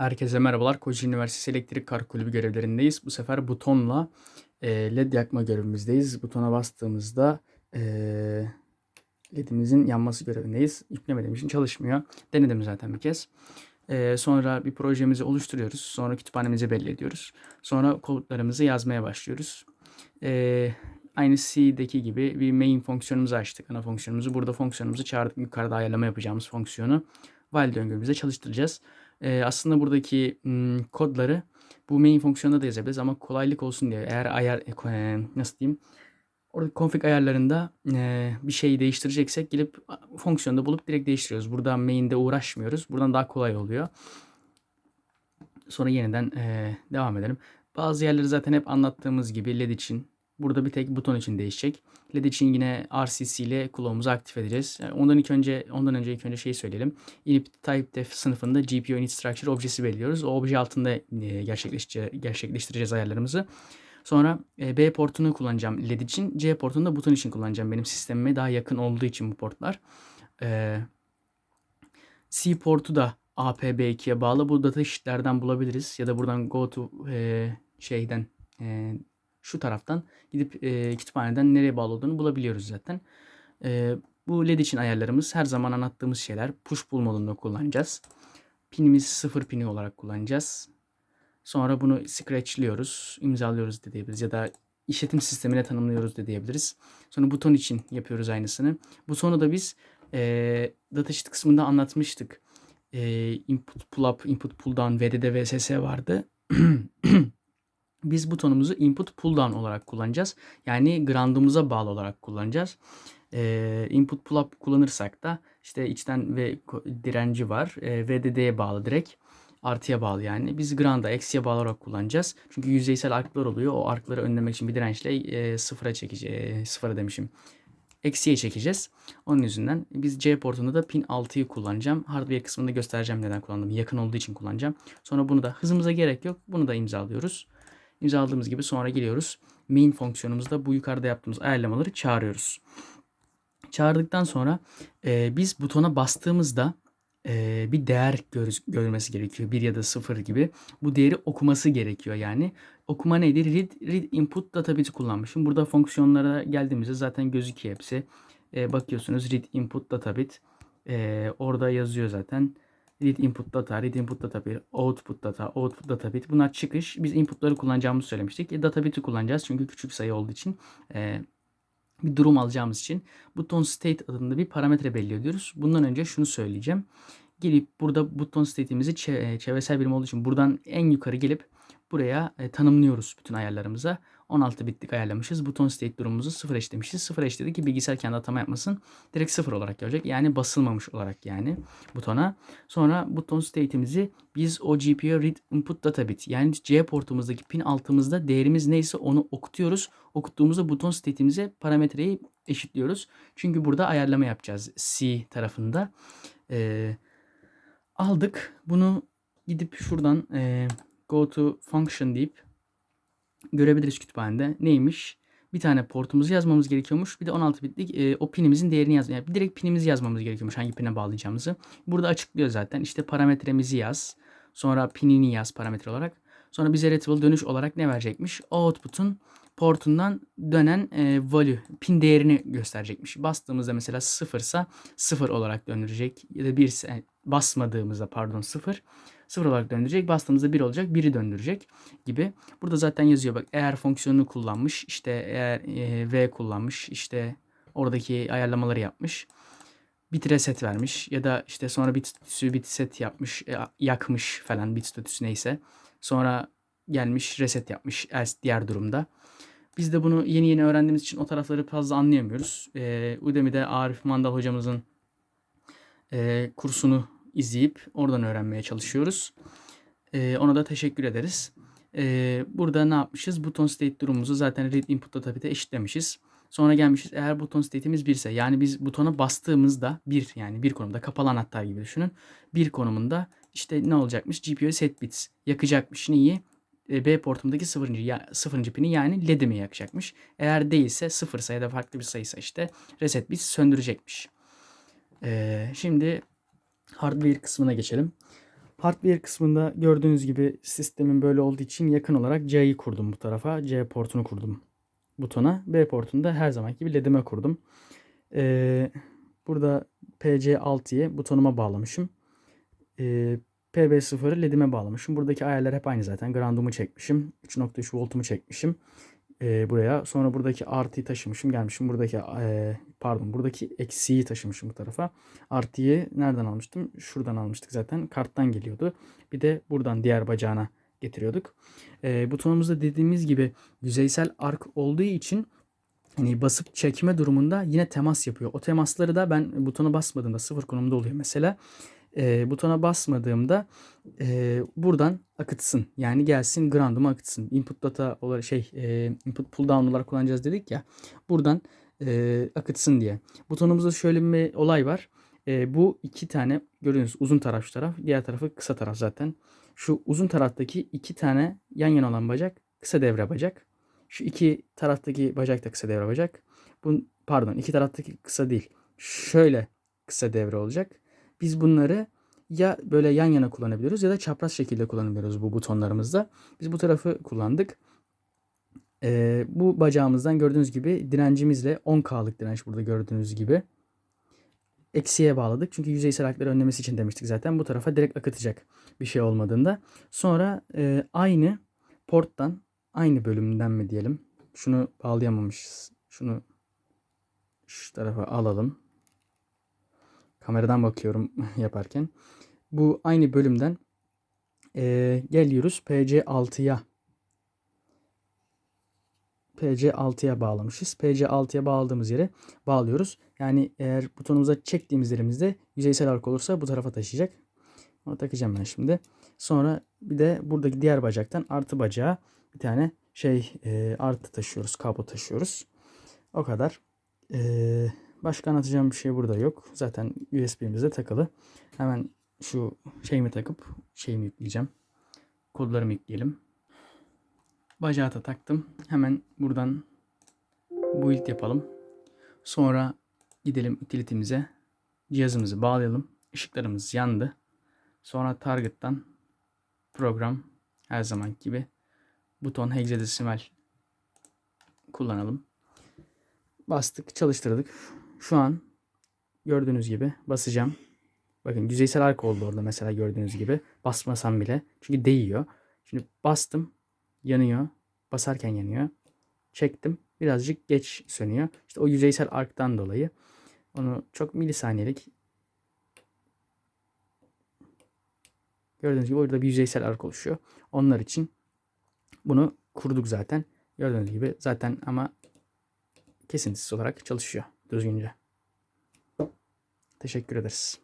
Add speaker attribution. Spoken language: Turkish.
Speaker 1: Herkese merhabalar. Kocaeli Üniversitesi Elektrik Kar Kulübü görevlerindeyiz. Bu sefer butonla e, led yakma görevimizdeyiz. Butona bastığımızda e, ledimizin yanması görevindeyiz. Yüklemediğim için çalışmıyor. Denedim zaten bir kez. E, sonra bir projemizi oluşturuyoruz. Sonra kütüphanemizi belli ediyoruz. Sonra kodlarımızı yazmaya başlıyoruz. E, aynı C'deki gibi bir main fonksiyonumuzu açtık. Ana fonksiyonumuzu. Burada fonksiyonumuzu çağırdık. Yukarıda ayarlama yapacağımız fonksiyonu while döngümüzde çalıştıracağız. Ee, aslında buradaki m, kodları bu main fonksiyonda da yazabiliriz ama kolaylık olsun diye eğer ayar e, nasıl diyeyim orada config ayarlarında e, bir şeyi değiştireceksek gelip fonksiyonda bulup direkt değiştiriyoruz. Burada main'de uğraşmıyoruz. Buradan daha kolay oluyor. Sonra yeniden e, devam edelim. Bazı yerleri zaten hep anlattığımız gibi LED için Burada bir tek buton için değişecek. LED için yine RCC ile kulağımızı aktif edeceğiz. Yani ondan ilk önce ondan önce ilk önce şeyi söyleyelim. Init type def sınıfında GPU init structure objesi belirliyoruz. O obje altında e, gerçekleştireceğiz ayarlarımızı. Sonra e, B portunu kullanacağım LED için. C portunu da buton için kullanacağım. Benim sistemime daha yakın olduğu için bu portlar. E, C portu da APB2'ye bağlı. Bu data sheetlerden bulabiliriz. Ya da buradan go to şeyden şu taraftan gidip e, kütüphaneden nereye bağlı olduğunu bulabiliyoruz zaten. E, bu LED için ayarlarımız her zaman anlattığımız şeyler. Push pull modunda kullanacağız. Pinimiz sıfır pini olarak kullanacağız. Sonra bunu scratchliyoruz, imzalıyoruz de diyebiliriz ya da işletim sistemine tanımlıyoruz de diyebiliriz. Sonra buton için yapıyoruz aynısını. Butonu da biz e, datasheet kısmında anlatmıştık. E, input pull up, input pull down, VDD, VSS vardı. biz butonumuzu input pull down olarak kullanacağız. Yani ground'umuza bağlı olarak kullanacağız. Ee, input pull up kullanırsak da işte içten ve direnci var. Ee, VDD'ye bağlı direkt. Artıya bağlı yani. Biz ground'a eksiye bağlı olarak kullanacağız. Çünkü yüzeysel arklar oluyor. O arkları önlemek için bir dirençle e, sıfıra çekeceğiz. E, sıfıra demişim. Eksiye çekeceğiz. Onun yüzünden biz C portunda da pin 6'yı kullanacağım. Hardware kısmında göstereceğim neden kullandım. Yakın olduğu için kullanacağım. Sonra bunu da hızımıza gerek yok. Bunu da imzalıyoruz imzaladığımız gibi sonra geliyoruz. Main fonksiyonumuzda bu yukarıda yaptığımız ayarlamaları çağırıyoruz. Çağırdıktan sonra e, biz butona bastığımızda e, bir değer gör, görmesi gerekiyor. bir ya da sıfır gibi. Bu değeri okuması gerekiyor yani. Okuma nedir? Read, read input database kullanmışım. Burada fonksiyonlara geldiğimizde zaten gözüküyor hepsi. E, bakıyorsunuz read input databit. E, orada yazıyor zaten read input data, read input data bir, output data, output data bit. Bunlar çıkış. Biz inputları kullanacağımızı söylemiştik. E, data bit'i kullanacağız çünkü küçük sayı olduğu için. E, bir durum alacağımız için buton state adında bir parametre belli ediyoruz. Bundan önce şunu söyleyeceğim. Gelip burada buton state'imizi çevresel birim olduğu için buradan en yukarı gelip buraya e, tanımlıyoruz bütün ayarlarımıza. 16 bitlik ayarlamışız. Buton state durumumuzu 0 eşlemişiz. 0 eşledik ki bilgisayar kendi atama yapmasın. Direkt 0 olarak görecek. Yani basılmamış olarak yani butona. Sonra buton state'imizi biz o GPU read input data bit yani C portumuzdaki pin altımızda değerimiz neyse onu okutuyoruz. Okuttuğumuzda buton state'imize parametreyi eşitliyoruz. Çünkü burada ayarlama yapacağız C tarafında. Ee, aldık. Bunu gidip şuradan e, go to function deyip görebiliriz kütüphanede. Neymiş? Bir tane portumuzu yazmamız gerekiyormuş. Bir de 16 bitlik e, o pinimizin değerini yaz. Yani direkt pinimizi yazmamız gerekiyormuş hangi pine bağlayacağımızı. Burada açıklıyor zaten. İşte parametremizi yaz. Sonra pinini yaz parametre olarak. Sonra bize retrieval dönüş olarak ne verecekmiş? Output'un portundan dönen e, value, pin değerini gösterecekmiş. Bastığımızda mesela 0 ise 0 olarak döndürecek. Ya da 1 ise basmadığımızda pardon 0 0 olarak döndürecek. Bastığımızda 1 olacak. 1'i döndürecek gibi. Burada zaten yazıyor bak eğer fonksiyonunu kullanmış işte eğer e, V kullanmış işte oradaki ayarlamaları yapmış. Bit reset vermiş ya da işte sonra bit statüsü bit set yapmış e, yakmış falan bit statüsü neyse. Sonra gelmiş reset yapmış diğer durumda. Biz de bunu yeni yeni öğrendiğimiz için o tarafları fazla anlayamıyoruz. E, Udemy'de Arif Mandal hocamızın e, kursunu izleyip oradan öğrenmeye çalışıyoruz. E, ona da teşekkür ederiz. E, burada ne yapmışız? Buton state durumumuzu zaten read input databit'e eşitlemişiz. Sonra gelmişiz eğer buton state'imiz 1 ise yani biz butona bastığımızda bir yani bir konumda kapalı anahtar gibi düşünün. Bir konumunda işte ne olacakmış? GPU set bits yakacakmış neyi? E, B portumdaki sıfırıncı, ya, sıfırıncı pini yani LED'imi yakacakmış. Eğer değilse sıfırsa ya da farklı bir sayıysa işte reset bits söndürecekmiş. Ee, şimdi hardware kısmına geçelim. Hardware kısmında gördüğünüz gibi sistemin böyle olduğu için yakın olarak C'yi kurdum bu tarafa. C portunu kurdum butona. B portunu da her zamanki gibi LED'ime kurdum. Ee, burada PC6'yı butonuma bağlamışım. Ee, PB0'ı LED'ime bağlamışım. Buradaki ayarlar hep aynı zaten. Ground'umu çekmişim. 3.3 voltumu çekmişim. Ee, buraya. Sonra buradaki artıyı taşımışım. Gelmişim buradaki e, pardon buradaki eksiği taşımışım bu tarafa. Artıyı nereden almıştım? Şuradan almıştık zaten. Karttan geliyordu. Bir de buradan diğer bacağına getiriyorduk. E, butonumuzda dediğimiz gibi yüzeysel ark olduğu için hani basıp çekme durumunda yine temas yapıyor. O temasları da ben butona basmadığımda sıfır konumda oluyor mesela. E, butona basmadığımda e, buradan akıtsın. Yani gelsin ground'uma akıtsın. Input data olarak şey e, input pull down olarak kullanacağız dedik ya. Buradan e, akıtsın diye. Butonumuzda şöyle bir olay var. E, bu iki tane görüyorsunuz uzun taraf şu taraf. Diğer tarafı kısa taraf zaten. Şu uzun taraftaki iki tane yan yana olan bacak kısa devre bacak. Şu iki taraftaki bacak da kısa devre bacak. Bu, pardon iki taraftaki kısa değil. Şöyle kısa devre olacak. Biz bunları ya böyle yan yana kullanabiliyoruz ya da çapraz şekilde kullanabiliyoruz bu butonlarımızda. Biz bu tarafı kullandık. Ee, bu bacağımızdan gördüğünüz gibi direncimizle 10K'lık direnç burada gördüğünüz gibi eksiye bağladık. Çünkü yüzeysel hakları önlemesi için demiştik zaten. Bu tarafa direkt akıtacak bir şey olmadığında. Sonra e, aynı porttan aynı bölümden mi diyelim. Şunu bağlayamamışız. Şunu şu tarafa alalım. Kameradan bakıyorum yaparken. Bu aynı bölümden e, geliyoruz PC6'ya. PC6'ya bağlamışız. PC6'ya bağladığımız yere bağlıyoruz. Yani eğer butonumuza çektiğimiz yerimizde yüzeysel ark olursa bu tarafa taşıyacak. Onu takacağım ben şimdi. Sonra bir de buradaki diğer bacaktan artı bacağa bir tane şey e, artı taşıyoruz. Kablo taşıyoruz. O kadar. E, başka anlatacağım bir şey burada yok. Zaten USB'mizde takılı. Hemen şu şeyimi takıp şeyimi yükleyeceğim. Kodlarımı yükleyelim. Bacağı da taktım. Hemen buradan build yapalım. Sonra gidelim utility'mize. Cihazımızı bağlayalım. Işıklarımız yandı. Sonra target'tan program her zaman gibi buton hexadesimal kullanalım. Bastık, çalıştırdık. Şu an gördüğünüz gibi basacağım. Bakın yüzeysel arka oldu orada mesela gördüğünüz gibi. Basmasam bile. Çünkü değiyor. Şimdi bastım. Yanıyor. Basarken yanıyor. Çektim. Birazcık geç sönüyor. İşte o yüzeysel arktan dolayı. Onu çok milisaniyelik Gördüğünüz gibi orada bir yüzeysel ark oluşuyor. Onlar için bunu kurduk zaten. Gördüğünüz gibi zaten ama kesintisiz olarak çalışıyor düzgünce. Teşekkür ederiz.